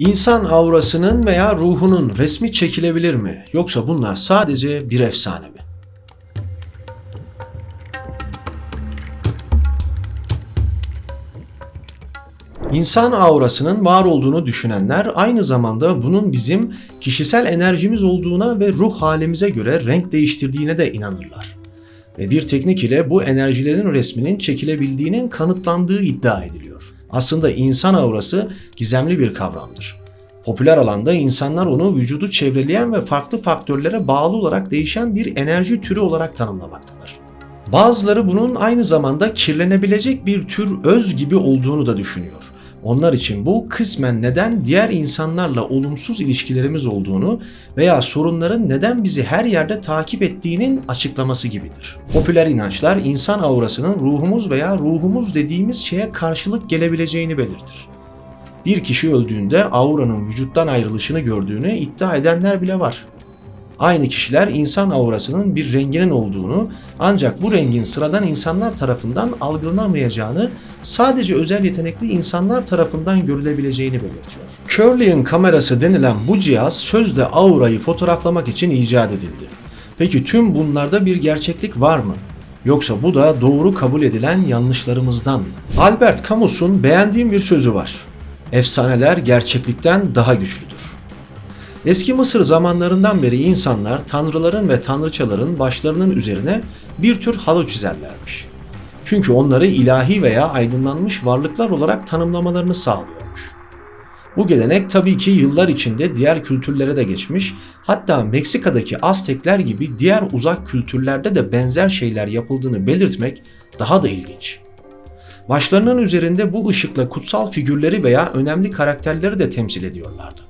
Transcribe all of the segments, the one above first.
İnsan aurasının veya ruhunun resmi çekilebilir mi? Yoksa bunlar sadece bir efsane mi? İnsan aurasının var olduğunu düşünenler aynı zamanda bunun bizim kişisel enerjimiz olduğuna ve ruh halimize göre renk değiştirdiğine de inanırlar. Ve bir teknik ile bu enerjilerin resminin çekilebildiğinin kanıtlandığı iddia ediliyor. Aslında insan aurası gizemli bir kavramdır. Popüler alanda insanlar onu vücudu çevreleyen ve farklı faktörlere bağlı olarak değişen bir enerji türü olarak tanımlamaktadır. Bazıları bunun aynı zamanda kirlenebilecek bir tür öz gibi olduğunu da düşünüyor. Onlar için bu kısmen neden diğer insanlarla olumsuz ilişkilerimiz olduğunu veya sorunların neden bizi her yerde takip ettiğinin açıklaması gibidir. Popüler inançlar insan aurasının ruhumuz veya ruhumuz dediğimiz şeye karşılık gelebileceğini belirtir. Bir kişi öldüğünde auranın vücuttan ayrılışını gördüğünü iddia edenler bile var. Aynı kişiler insan aurasının bir renginin olduğunu ancak bu rengin sıradan insanlar tarafından algılanamayacağını sadece özel yetenekli insanlar tarafından görülebileceğini belirtiyor. Curlian kamerası denilen bu cihaz sözde aurayı fotoğraflamak için icat edildi. Peki tüm bunlarda bir gerçeklik var mı? Yoksa bu da doğru kabul edilen yanlışlarımızdan mı? Albert Camus'un beğendiğim bir sözü var. Efsaneler gerçeklikten daha güçlüdür. Eski Mısır zamanlarından beri insanlar tanrıların ve tanrıçaların başlarının üzerine bir tür halo çizerlermiş. Çünkü onları ilahi veya aydınlanmış varlıklar olarak tanımlamalarını sağlıyormuş. Bu gelenek tabii ki yıllar içinde diğer kültürlere de geçmiş, hatta Meksika'daki Aztekler gibi diğer uzak kültürlerde de benzer şeyler yapıldığını belirtmek daha da ilginç. Başlarının üzerinde bu ışıkla kutsal figürleri veya önemli karakterleri de temsil ediyorlardı.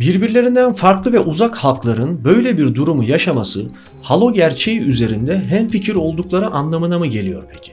Birbirlerinden farklı ve uzak halkların böyle bir durumu yaşaması halo gerçeği üzerinde hemfikir oldukları anlamına mı geliyor peki?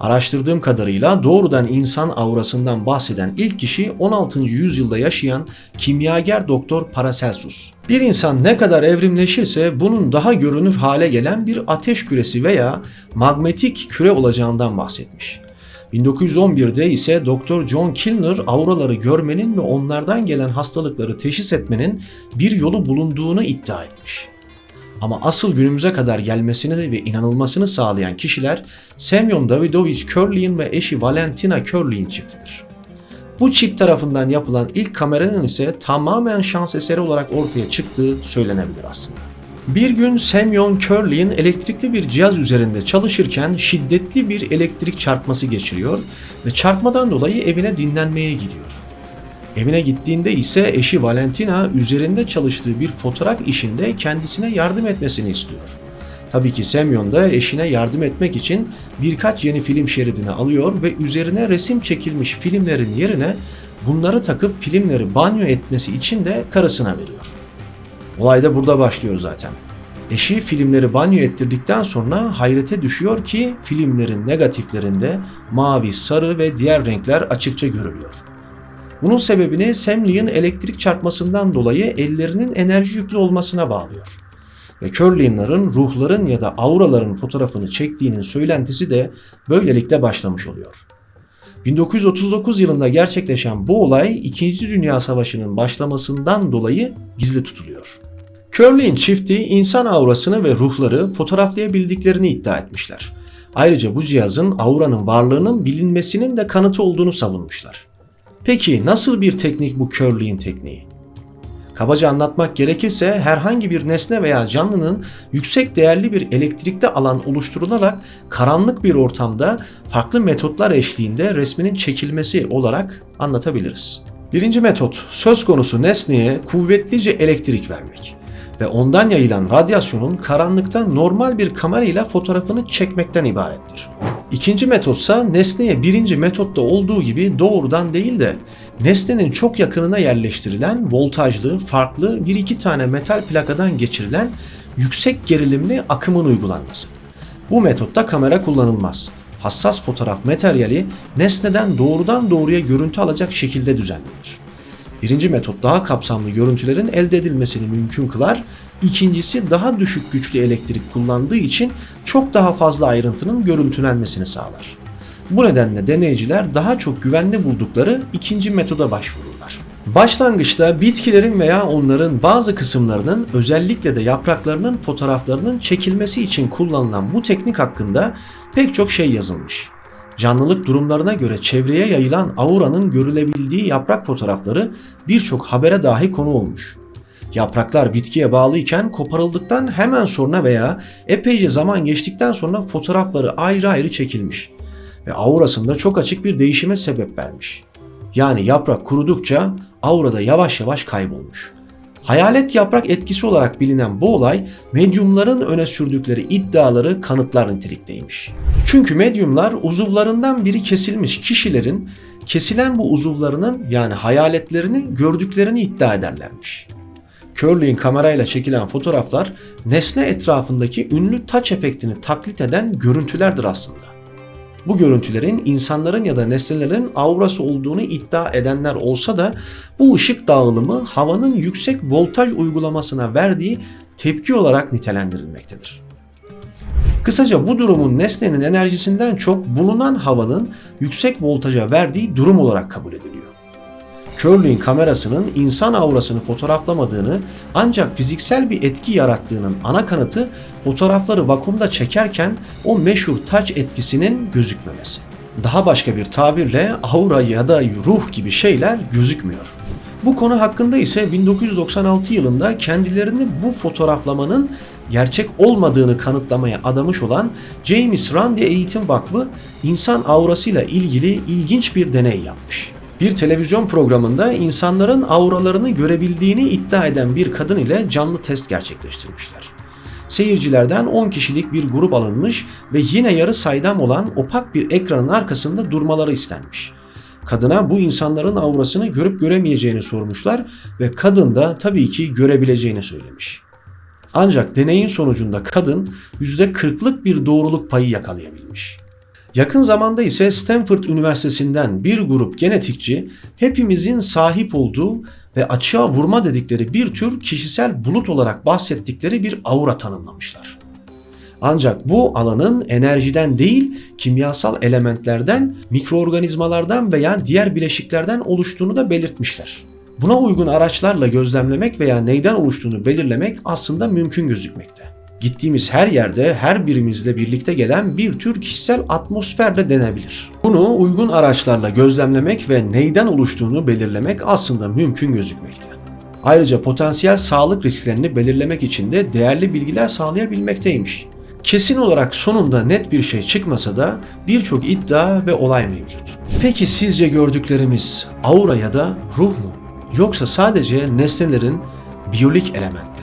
Araştırdığım kadarıyla doğrudan insan aurasından bahseden ilk kişi 16. yüzyılda yaşayan kimyager doktor Paracelsus. Bir insan ne kadar evrimleşirse bunun daha görünür hale gelen bir ateş küresi veya magnetik küre olacağından bahsetmiş. 1911'de ise Dr. John Kilner auraları görmenin ve onlardan gelen hastalıkları teşhis etmenin bir yolu bulunduğunu iddia etmiş. Ama asıl günümüze kadar gelmesini ve inanılmasını sağlayan kişiler Semyon Davidovich Körliğin ve eşi Valentina Körliğin çiftidir. Bu çift tarafından yapılan ilk kameranın ise tamamen şans eseri olarak ortaya çıktığı söylenebilir aslında. Bir gün Semyon Curley'in elektrikli bir cihaz üzerinde çalışırken şiddetli bir elektrik çarpması geçiriyor ve çarpmadan dolayı evine dinlenmeye gidiyor. Evine gittiğinde ise eşi Valentina üzerinde çalıştığı bir fotoğraf işinde kendisine yardım etmesini istiyor. Tabii ki Semyon da eşine yardım etmek için birkaç yeni film şeridini alıyor ve üzerine resim çekilmiş filmlerin yerine bunları takıp filmleri banyo etmesi için de karısına veriyor. Olay da burada başlıyor zaten. Eşi filmleri banyo ettirdikten sonra hayrete düşüyor ki filmlerin negatiflerinde mavi, sarı ve diğer renkler açıkça görülüyor. Bunun sebebini Semli'nin elektrik çarpmasından dolayı ellerinin enerji yüklü olmasına bağlıyor. Ve Curling'ların ruhların ya da auraların fotoğrafını çektiğinin söylentisi de böylelikle başlamış oluyor. 1939 yılında gerçekleşen bu olay 2. Dünya Savaşı'nın başlamasından dolayı gizli tutuluyor. Curley'in çifti insan aurasını ve ruhları fotoğraflayabildiklerini iddia etmişler. Ayrıca bu cihazın auranın varlığının bilinmesinin de kanıtı olduğunu savunmuşlar. Peki nasıl bir teknik bu Curley'in tekniği? Kabaca anlatmak gerekirse herhangi bir nesne veya canlının yüksek değerli bir elektrikli alan oluşturularak karanlık bir ortamda farklı metotlar eşliğinde resminin çekilmesi olarak anlatabiliriz. Birinci metot, söz konusu nesneye kuvvetlice elektrik vermek ve ondan yayılan radyasyonun karanlıkta normal bir kamerayla fotoğrafını çekmekten ibarettir. İkinci metotsa nesneye birinci metotta olduğu gibi doğrudan değil de nesnenin çok yakınına yerleştirilen voltajlı, farklı bir iki tane metal plakadan geçirilen yüksek gerilimli akımın uygulanması. Bu metotta kamera kullanılmaz. Hassas fotoğraf materyali nesneden doğrudan doğruya görüntü alacak şekilde düzenlenir. Birinci metot daha kapsamlı görüntülerin elde edilmesini mümkün kılar. İkincisi daha düşük güçlü elektrik kullandığı için çok daha fazla ayrıntının görüntülenmesini sağlar. Bu nedenle deneyiciler daha çok güvenli buldukları ikinci metoda başvururlar. Başlangıçta bitkilerin veya onların bazı kısımlarının özellikle de yapraklarının fotoğraflarının çekilmesi için kullanılan bu teknik hakkında pek çok şey yazılmış. Canlılık durumlarına göre çevreye yayılan auranın görülebildiği yaprak fotoğrafları birçok habere dahi konu olmuş. Yapraklar bitkiye bağlıyken koparıldıktan hemen sonra veya epeyce zaman geçtikten sonra fotoğrafları ayrı ayrı çekilmiş ve aurasında çok açık bir değişime sebep vermiş. Yani yaprak kurudukça aurada yavaş yavaş kaybolmuş. Hayalet yaprak etkisi olarak bilinen bu olay medyumların öne sürdükleri iddiaları kanıtlar nitelikteymiş. Çünkü medyumlar uzuvlarından biri kesilmiş kişilerin kesilen bu uzuvlarının yani hayaletlerini gördüklerini iddia ederlermiş. Curly'in kamerayla çekilen fotoğraflar nesne etrafındaki ünlü taç efektini taklit eden görüntülerdir aslında. Bu görüntülerin insanların ya da nesnelerin aurası olduğunu iddia edenler olsa da bu ışık dağılımı havanın yüksek voltaj uygulamasına verdiği tepki olarak nitelendirilmektedir. Kısaca bu durumun nesnenin enerjisinden çok bulunan havanın yüksek voltaja verdiği durum olarak kabul ediliyor. Curley'in kamerasının insan aurasını fotoğraflamadığını ancak fiziksel bir etki yarattığının ana kanıtı fotoğrafları vakumda çekerken o meşhur taç etkisinin gözükmemesi. Daha başka bir tabirle aura ya da ruh gibi şeyler gözükmüyor. Bu konu hakkında ise 1996 yılında kendilerini bu fotoğraflamanın gerçek olmadığını kanıtlamaya adamış olan James Randi Eğitim Vakfı insan aurasıyla ilgili ilginç bir deney yapmış. Bir televizyon programında insanların auralarını görebildiğini iddia eden bir kadın ile canlı test gerçekleştirmişler. Seyircilerden 10 kişilik bir grup alınmış ve yine yarı saydam olan opak bir ekranın arkasında durmaları istenmiş. Kadına bu insanların aurasını görüp göremeyeceğini sormuşlar ve kadın da tabii ki görebileceğini söylemiş. Ancak deneyin sonucunda kadın %40'lık bir doğruluk payı yakalayabilmiş. Yakın zamanda ise Stanford Üniversitesi'nden bir grup genetikçi hepimizin sahip olduğu ve açığa vurma dedikleri bir tür kişisel bulut olarak bahsettikleri bir aura tanımlamışlar. Ancak bu alanın enerjiden değil, kimyasal elementlerden, mikroorganizmalardan veya diğer bileşiklerden oluştuğunu da belirtmişler. Buna uygun araçlarla gözlemlemek veya neyden oluştuğunu belirlemek aslında mümkün gözükmekte. Gittiğimiz her yerde her birimizle birlikte gelen bir tür kişisel atmosfer de denebilir. Bunu uygun araçlarla gözlemlemek ve neyden oluştuğunu belirlemek aslında mümkün gözükmekte. Ayrıca potansiyel sağlık risklerini belirlemek için de değerli bilgiler sağlayabilmekteymiş. Kesin olarak sonunda net bir şey çıkmasa da birçok iddia ve olay mevcut. Peki sizce gördüklerimiz aura ya da ruh mu? Yoksa sadece nesnelerin biyolojik element